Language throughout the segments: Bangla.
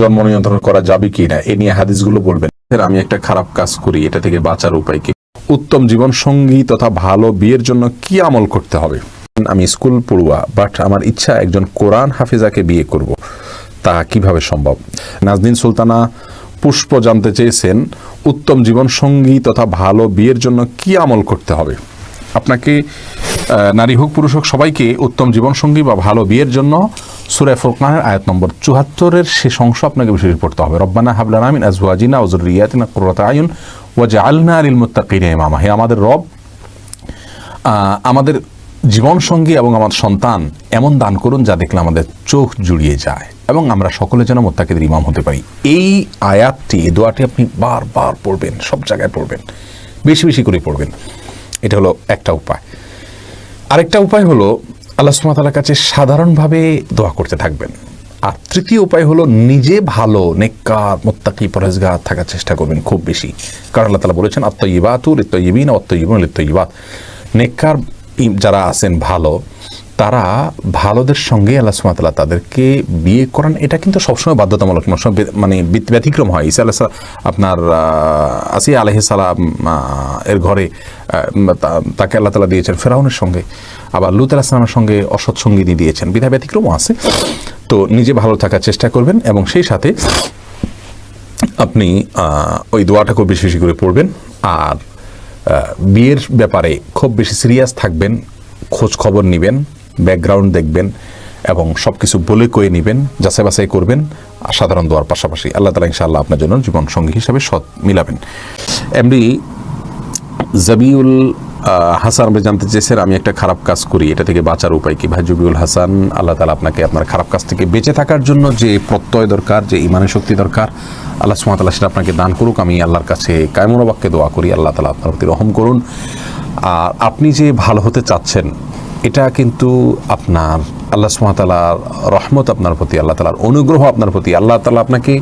জন্ম নিয়ন্ত্রণ করা যাবে কি না এ নিয়ে হাদিসগুলো বলবেন। আমি একটা খারাপ কাজ করি, এটা থেকে বাঁচার উপায় কি? উত্তম জীবন সঙ্গী তথা ভালো বিয়ের জন্য কি আমল করতে হবে? আমি স্কুল পড়ুয়া বাট আমার ইচ্ছা একজন কোরআন হাফিজাকে বিয়ে করব। তা কীভাবে সম্ভব? নাজদিন সুলতানা পুষ্প জানতে চেয়েছেন, উত্তম জীবন সঙ্গী তথা ভালো বিয়ের জন্য কি আমল করতে হবে? আপনাকে নারী হোক, পুরুষ হোক, সবাইকে উত্তম জীবনসঙ্গী বা ভালো বিয়ের জন্য সুরায় ফুরকানের আয়াত নম্বর চুহাত্তরের শেষ অংশ আপনাকে বেশি পড়তে হবে। রব্বানা হাবলানা মিন আজওয়াজিনা ওজরিয়াতিনা কুররাতা আয়ুন ওয়াজআলনা লিল মুত্তাকিনা ইমামা। হে আমাদের রব আমাদের জীবনসঙ্গী এবং আমার সন্তান এমন দান করুন যা দেখলে আমাদের চোখ জুড়িয়ে যায় এবং আমরা সকলে যেন মোত্তাকিদের ইমাম হতে পারি। এই আয়াতটি, এই দোয়াটি আপনি বারবার পড়বেন, সব জায়গায় পড়বেন, বেশি বেশি করে পড়বেন। এটা হলো একটা উপায়। আরেকটা উপায় হলো আল্লাহ সুমাতালার কাছে সাধারণভাবে দোয়া করতে থাকবেন। আর তৃতীয় উপায় হলো নিজে ভালো নেককার মোত্তাকি পরেজগার থাকার চেষ্টা করবেন খুব বেশি। কারণ আল্লাহ বলেছেন আত্মইবাতুর ইত্তইবিন অত্তইবন ইত্তইবাত নেককার যারা আছেন ভালো তারা ভালোদের সঙ্গে আল্লাহ সুমাতাল্লাহ তাদেরকে বিয়ে করান। এটা কিন্তু সবসময় বাধ্যতামূলক সবসময় বে- মানে ব্যতিক্রম হয়। ইসা আলাহ আপনার আহ, আসিয়া আলহ সালাম এর ঘরে তাকে আল্লাহ তালা দিয়েছেন ফেরাউনের সঙ্গে। আবার লুত আলাহিসামের সঙ্গে অসৎ সঙ্গিনী দিয়েছেন। বিধা ব্যতিক্রমও আছে। তো নিজে ভালো থাকার চেষ্টা করবেন এবং সেই সাথে আপনি ওই দোয়াটা খুব বেশি বেশি করে পড়বেন। আর বিয়ের ব্যাপারে খুব বেশি সিরিয়াস থাকবেন, খোঁজ খবর নেবেন, ব্যাকগ্রাউন্ড দেখবেন এবং সব কিছু বলে কয়ে নেবেন, যাচাই বাছাই করবেন সাধারণ দোয়ার পাশাপাশি আল্লাহ তালা ইনশাআল্লাহ আপনার জন্য জীবন সঙ্গী হিসাবে সৎ মিলাবেন। এমনি জাবিউল হাসান আপনি জানতে চেয়েছেন, আমি একটা খারাপ কাজ করি, এটা থেকে বাঁচার উপায় কি? ভাই জবিউল হাসান, আল্লাহ তালা আপনাকে আপনার খারাপ কাজ থেকে বেঁচে থাকার জন্য যে প্রত্যয় দরকার, যে ইমানের শক্তি দরকার, আল্লাহ সুমাতাল্লাহ সেটা আপনাকে দান করুক। আমি আল্লাহর কাছে কায়মনোবাক্যে দোয়া করি, আল্লাহ তালা আপনার প্রতি রহম করুন। আর আপনি যে ভালো হতে চাচ্ছেন, এটা কিন্তু আপনার, আল্লাহ সুমাতালার রহমত আপনার প্রতি, আল্লাহ তালার অনুগ্রহ আপনার প্রতি, আল্লাহ তালা আপনাকে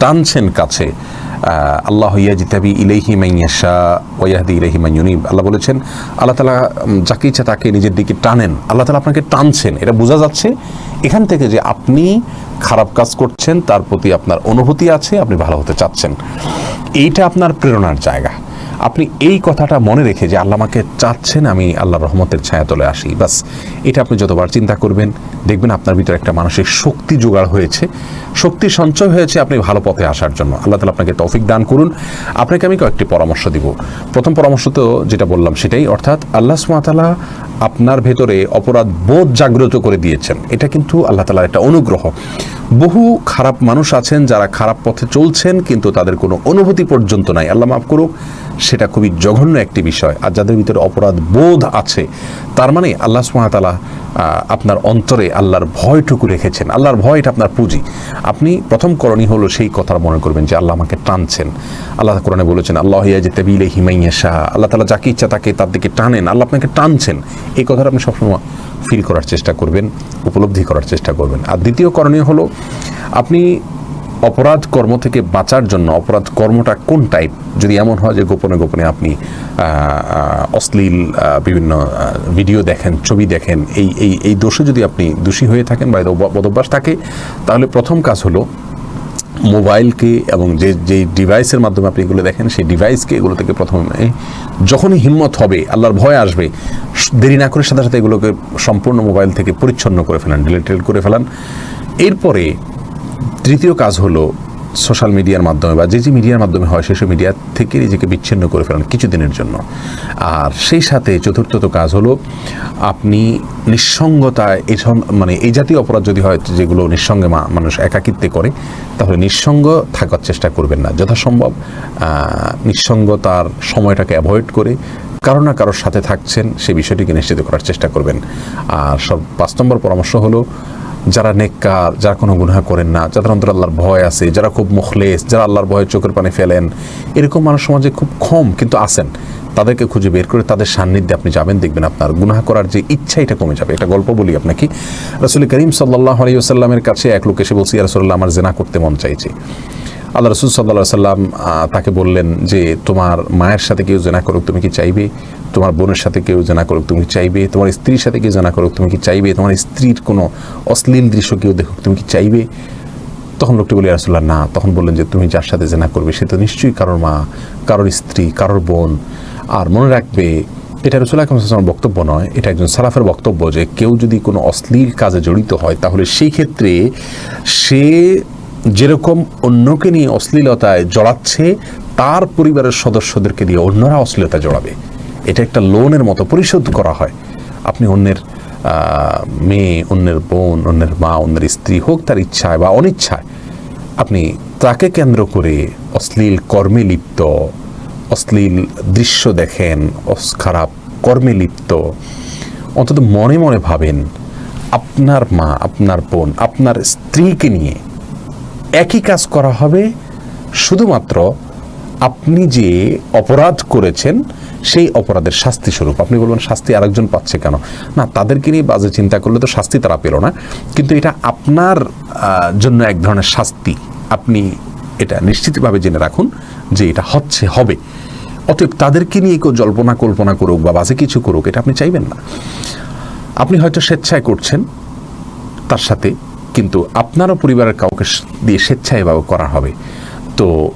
টানছেন কাছে। আল্লাহ ইয়াজিতাবি ইলেহি মাইয়াশা ওয়াহদি ইলেহি মাইয়ুনিব আল্লাহ বলেছেন, আল্লাহ তালা যাকে ইচ্ছা তাকে নিজের দিকে টানেন। আল্লাহ তালা আপনাকে টানছেন। এটা বোঝা যাচ্ছে এখান থেকে যে আপনি খারাপ কাজ করছেন, তার প্রতি আপনার অনুভূতি আছে, আপনি ভালো হতে চাচ্ছেন। এইটা আপনার প্রেরণার জায়গা। আপনি এই কথাটা মনে রেখে যে আল্লাহ আমাকে চাচ্ছেন আমি আল্লাহর রহমতের ছায়া তলে আসি। বাস, এটা আপনি যতবার চিন্তা করবেন, দেখবেন আপনার ভিতরে একটা মানসিক শক্তি জোগাড় হয়েছে। শক্তি সঞ্চয় হয়েছে আপনি ভালো পথে আসার জন্য। আল্লাহ তালা আপনাকে তৌফিক দান করুন। আপনাকে আমি কয়েকটি পরামর্শ দিব। প্রথম পরামর্শ তো যেটা বললাম সেটাই, অর্থাৎ আল্লাহ সুমাতালা আপনার ভেতরে অপরাধ বোধ জাগ্রত করে দিয়েছেন। এটা কিন্তু আল্লাহ তালার একটা অনুগ্রহ। বহু খারাপ মানুষ আছেন যারা খারাপ পথে চলছেন, কিন্তু তাদের কোনো অনুভূতি পর্যন্ত নাই। আল্লাহ মাফ করুক, সেটা খুবই জঘন্য একটি বিষয়। আর যাদের ভিতরে অপরাধ বোধ আছে, তার মানে আল্লাহ সুমাতালা আপনার অন্তরে আল্লাহর ভয়টুকু রেখেছেন। আল্লাহর ভয় এটা আপনার পুঁজি। আপনি প্রথম করণী হলো সেই কথা মনে করবেন যে আল্লাহ আমাকে টানছেন। আল্লাহ কোরআনে বলেছেন, আল্লাহ যে তেবিলে হিমাইয়া শাহ আল্লাহ তালা যাকে ইচ্ছা তাকে তার দিকে টানেন। আল্লাহ আপনাকে টানছেন। এই কথাটা আপনি সবসময় ফিল করার চেষ্টা করবেন, উপলব্ধি করার চেষ্টা করবেন। আর দ্বিতীয় করণীয় হলো আপনি অপরাধ কর্ম থেকে বাঁচার জন্য অপরাধ কর্মটা কোন টাইপ যদি এমন হয় যে গোপনে গোপনে আপনি অশ্লীল বিভিন্ন ভিডিও দেখেন, ছবি দেখেন, এই এই এই দোষে যদি আপনি দোষী হয়ে থাকেন বা বদভ্যাস থাকে, তাহলে প্রথম কাজ হলো মোবাইলকে এবং যে যে ডিভাইসের মাধ্যমে আপনি এগুলো দেখেন, সেই ডিভাইসকে এগুলো থেকে প্রথমে যখনই হিম্মত হবে, আল্লাহর ভয় আসবে, দেরি না করে সাথে সাথে এগুলোকে সম্পূর্ণ মোবাইল থেকে পরিচ্ছন্ন করে ফেলান ডিলিটেড করে ফেলান। এরপরে তৃতীয় কাজ হলো সোশ্যাল মিডিয়ার মাধ্যমে বা যে যে মিডিয়ার মাধ্যমে হয় সেসব মিডিয়া থেকে নিজেকে বিচ্ছিন্ন করে ফেলান কিছুদিনের জন্য। আর সেই সাথে চতুর্থত কাজ হলো আপনি নিঃসঙ্গতায় এই মানে এই জাতীয় অপরাধ যদি হয় যেগুলো নিঃসঙ্গে মানুষ একাকিত্বে করে, তাহলে নিঃসঙ্গ থাকার চেষ্টা করবেন না। যথাসম্ভব নিঃসঙ্গতার সময়টাকে অ্যাভয়েড করে কারও না কারোর সাথে থাকছেন সেই বিষয়টিকে নিশ্চিত করার চেষ্টা করবেন। আর সব পাঁচ নম্বর পরামর্শ হলো যারা নেককার, যারা কোনো গুনাহ করেন না, যাদের অন্তর আল্লাহর ভয় আছে, যারা খুব মুখলেস, যারা আল্লাহর ভয়ে চোখের পানি ফেলেন, এরকম মানুষ সমাজে খুব কম কিন্তু আসেন তাদেরকে খুঁজে বের করে তাদের সান্নিধ্যে আপনি যাবেন, দেখবেন আপনার গুনাহ করার যে ইচ্ছা এটা কমে যাবে। একটা গল্প বলি আপনাকে। রসুল করিম সাল্লাহ আলিয়াল্লামের কাছে এক লোক এসে বলছি রসুল্লাহ আমার জেনা করতে মন চাইছে। আল্লাহ রসুল সাল্লাহ সাল্লাম তাকে বললেন যে, তোমার মায়ের সাথে কেউ জেনা করুক, তুমি কি চাইবে? তোমার বোনের সাথে কেউ জেনা করুক, তুমি কি চাইবে? তোমার স্ত্রীর সাথে কেউ জেনা করুক, তুমি কি চাইবে? তোমার স্ত্রীর কোনো অশ্লীল দৃশ্য কেউ দেখুক, তুমি কি চাইবে? তখন লোকটি বলে রাসুল্লাহ না। তখন বললেন যে, তুমি যার সাথে জেনা করবে, সে তো নিশ্চয়ই কারোর মা, কারোর স্ত্রী, কারোর বোন। আর মনে রাখবে, এটা রসুল্লাহ আকরমের বক্তব্য নয়, এটা একজন সালাফের বক্তব্য যে, কেউ যদি কোনো অশ্লীল কাজে জড়িত হয়, তাহলে সেই ক্ষেত্রে সে যেরকম অন্যকে নিয়ে অশ্লীলতায় জড়াচ্ছে, তার পরিবারের সদস্যদেরকে দিয়ে অন্যরা অশ্লীলতা জড়াবে। এটা একটা লোনের মতো পরিশোধ করা হয়। আপনি অন্যের মেয়ে, অন্যের বোন, অন্যের মা, অন্যের স্ত্রী হোক তার ইচ্ছায় বা অনিচ্ছায়, আপনি তাকে কেন্দ্র করে অশ্লীল কর্মে লিপ্ত, অশ্লীল দৃশ্য দেখেন খারাপ কর্মে লিপ্ত, অন্তত মনে মনে ভাবেন, আপনার মা, আপনার বোন, আপনার স্ত্রীকে নিয়ে একই কাজ করা হবে, শুধুমাত্র আপনি যে অপরাধ করেছেন, সেই অপরাধের শাস্তি স্বরূপ। আপনি বলবেন, শাস্তি আরেকজন পাচ্ছে কেন? না, তাদেরকে নিয়ে বাজে চিন্তা করলে তো শাস্তি তারা পেল না। কিন্তু এটা আপনার জন্য এক ধরনের শাস্তি। আপনি এটা নিশ্চিতভাবে জেনে রাখুন যে এটা হচ্ছে, হবে। অতএব তাদেরকে নিয়ে কেউ জল্পনা, কল্পনা করুক বা বাজে কিছু করুক, এটা আপনি চাইবেন না। আপনি হয়তো স্বেচ্ছায় করছেন, তার সাথে কিন্তু আপনারও পরিবারের কাউকে দিয়ে স্বেচ্ছায় এভাবে করা হবে। তো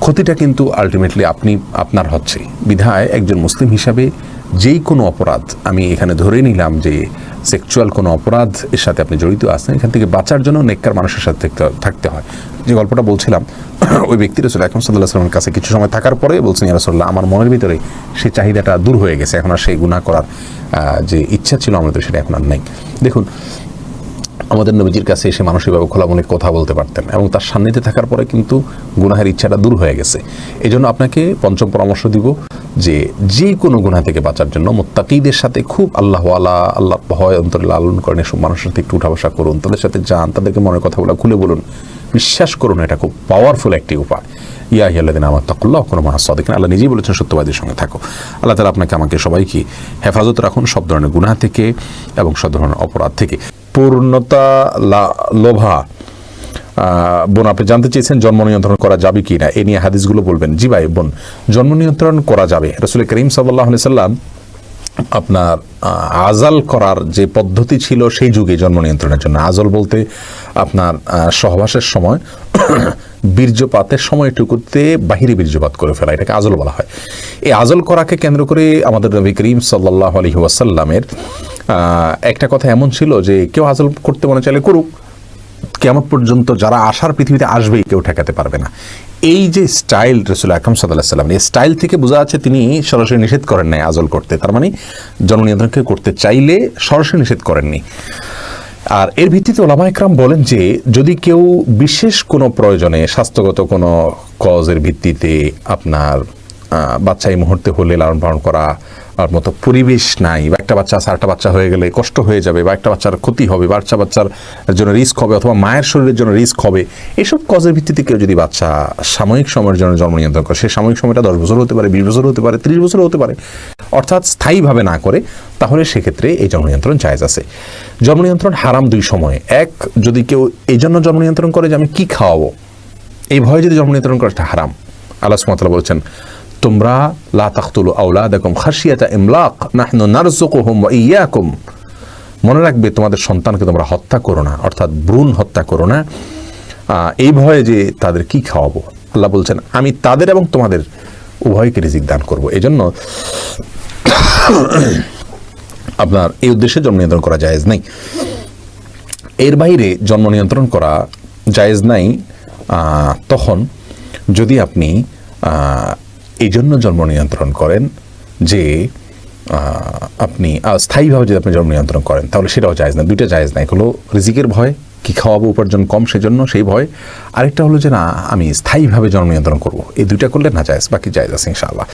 ক্ষতিটা কিন্তু আলটিমেটলি আপনি, আপনার হচ্ছে বিধায় একজন মুসলিম হিসাবে যেই কোনো অপরাধ, আমি এখানে ধরে নিলাম যে সেক্সুয়াল কোনো অপরাধ এর সাথে আপনি জড়িত আছেন, এখান থেকে বাঁচার জন্য নেককার মানুষের সাথে থাকতে- হয় যে গল্পটা বলছিলাম, ওই ব্যক্তি রসুল এখন সাল্লাহ সাল্লামের কাছে কিছু সময় থাকার পরে বলছেন ইয়ারসল্লাহ আমার মনের ভিতরে সেই চাহিদাটা দূর হয়ে গেছে, এখন আর সেই গুণা করার যে ইচ্ছা ছিল আমাদের, সেটা এখন আর নেই। দেখুন আমাদের নবীজির কাছে এসে মানুষ এভাবে খোলামুলি কথা বলতে পারতেন এবং তার সান্নিধ্যে থাকার পরে কিন্তু গুনাহের ইচ্ছাটা দূর হয়ে গেছে। এই জন্য আপনাকে পঞ্চম পরামর্শ দিব যে যে কোনো গুনাহ থেকে বাঁচার জন্য মোত্তাকিদের সাথে খুব আল্লাহ আলা আল্লাহ ভয় অন্তরে লালন করেন, এসব মানুষের সাথে একটু উঠা বসা করুন, তাদের সাথে যান, তাদেরকে মনের কথাগুলো খুলে বলুন, বিশ্বাস করুন, এটা খুব পাওয়ারফুল একটি উপায়। ইয়া ইয়াল্লাদিন আমার তকুল্লাহ কোনো মহাসদিন আল্লাহ নিজেই বলেছেন, সত্যবাদীর সঙ্গে থাকো। আল্লাহ তালা আপনাকে, আমাকে সবাইকে হেফাজত রাখুন সব ধরনের গুনাহ থেকে এবং সব ধরনের অপরাধ থেকে। পূর্ণতা লোভা। বোন, আপনি জানতে চেয়েছেন জন্ম নিয়ন্ত্রণ করা যাবে কি না এ নিয়ে হাদিসগুলো বলবেন। জি ভাই, বোন, জন্ম নিয়ন্ত্রণ করা যাবে। রসুল করিম সাল্লাহ সাল্লাম আপনার আজাল করার যে পদ্ধতি ছিল সেই যুগে জন্ম নিয়ন্ত্রণের জন্য। আজল বলতে আপনার সহবাসের সময়, বীর্যপাতের সময়টুকুতে বাহিরে বীর্যপাত করে ফেলা। এটাকে আজল বলা হয়। এই আজল করাকে কেন্দ্র করে আমাদের নবী করিম সাল্লাহ আলহি ওয়াসাল্লামের একটা কথা এমন ছিল যে কেউ আজল করতে মনে চাইলে করুক কেমন পর্যন্ত যারা আসার পৃথিবীতে আসবেই কেউ ঠেকাতে পারবে না। এই যে স্টাইল রসুল আকরম সাল্লাহ সাল্লাম এই স্টাইল থেকে বোঝা যাচ্ছে তিনি সরাসরি নিষেধ করেন নাই আজল করতে। তার মানে জন্ম নিয়ন্ত্রণকে করতে চাইলে সরাসরি নিষেধ করেননি। আর এর ভিত্তিতে ওলামা একরাম বলেন যে, যদি কেউ বিশেষ কোনো প্রয়োজনে, স্বাস্থ্যগত কোনো কজের ভিত্তিতে আপনার বাচ্চা এই মুহূর্তে হলে লালন পালন করা আর মতো পরিবেশ নাই বা একটা বাচ্চা আছে, আরেকটা বাচ্চা হয়ে গেলে কষ্ট হয়ে যাবে বা একটা বাচ্চার ক্ষতি হবে বাচ্চা বাচ্চার জন্য রিস্ক হবে অথবা মায়ের শরীরের জন্য রিস্ক হবে, এসব কজের ভিত্তিতে কেউ যদি বাচ্চা সাময়িক সময়ের জন্য জন্ম নিয়ন্ত্রণ করে সেই সাময়িক সময়টা দশ বছর হতে পারে, বিশ বছর হতে পারে, ত্রিশ বছর হতে পারে, অর্থাৎ স্থায়ীভাবে না করে, তাহলে সেক্ষেত্রে এই জন্ম নিয়ন্ত্রণ জায়জ আছে। জন্ম নিয়ন্ত্রণ হারাম দুই সময়ে। এক, যদি কেউ এই জন্য জন্ম নিয়ন্ত্রণ করে যে আমি কী খাওয়াবো? এই ভয়ে যদি জন্ম নিয়ন্ত্রণ করা হারাম, আল্লাহ সুমাতালা বলছেন তোমরা লা তাখতুলু আওলাদাকুম খাশিয়াতা ইমলাক, নাহনু নারযুকুহুম ওয়া ইয়াকুম। মনে রাখবে, তোমাদের সন্তানকে তোমরা হত্যা করো না, অর্থাৎ ভ্রূণ হত্যা করো না। এই ভয়ে যে তাদের কি খাওয়াবো? আল্লাহ বলছেন, আমি তাদের এবং তোমাদের উভয়কে রিজিক দান করব। এই জন্য আপনার এই উদ্দেশ্যে জন্ম নিয়ন্ত্রণ করা জায়েজ নাই। এর বাইরে জন্ম নিয়ন্ত্রণ করা জায়েজ নাই। তখন যদি আপনি এই জন্য জন্ম নিয়ন্ত্রণ করেন যে আপনি স্থায়ীভাবে যদি আপনি জন্ম নিয়ন্ত্রণ করেন, তাহলে সেটাও জায়জ না দুইটা জায়জ না এগুলো রিজিকের ভয়, কি খাওয়াবো, উপার্জন কম সেজন্য সেই ভয়। আরেকটা হলো যে, না, আমি স্থায়ীভাবে জন্ম নিয়ন্ত্রণ করব। এই দুইটা করলে না জায়জ, বাকি জায়জ আছে ইনশাআল্লাহ।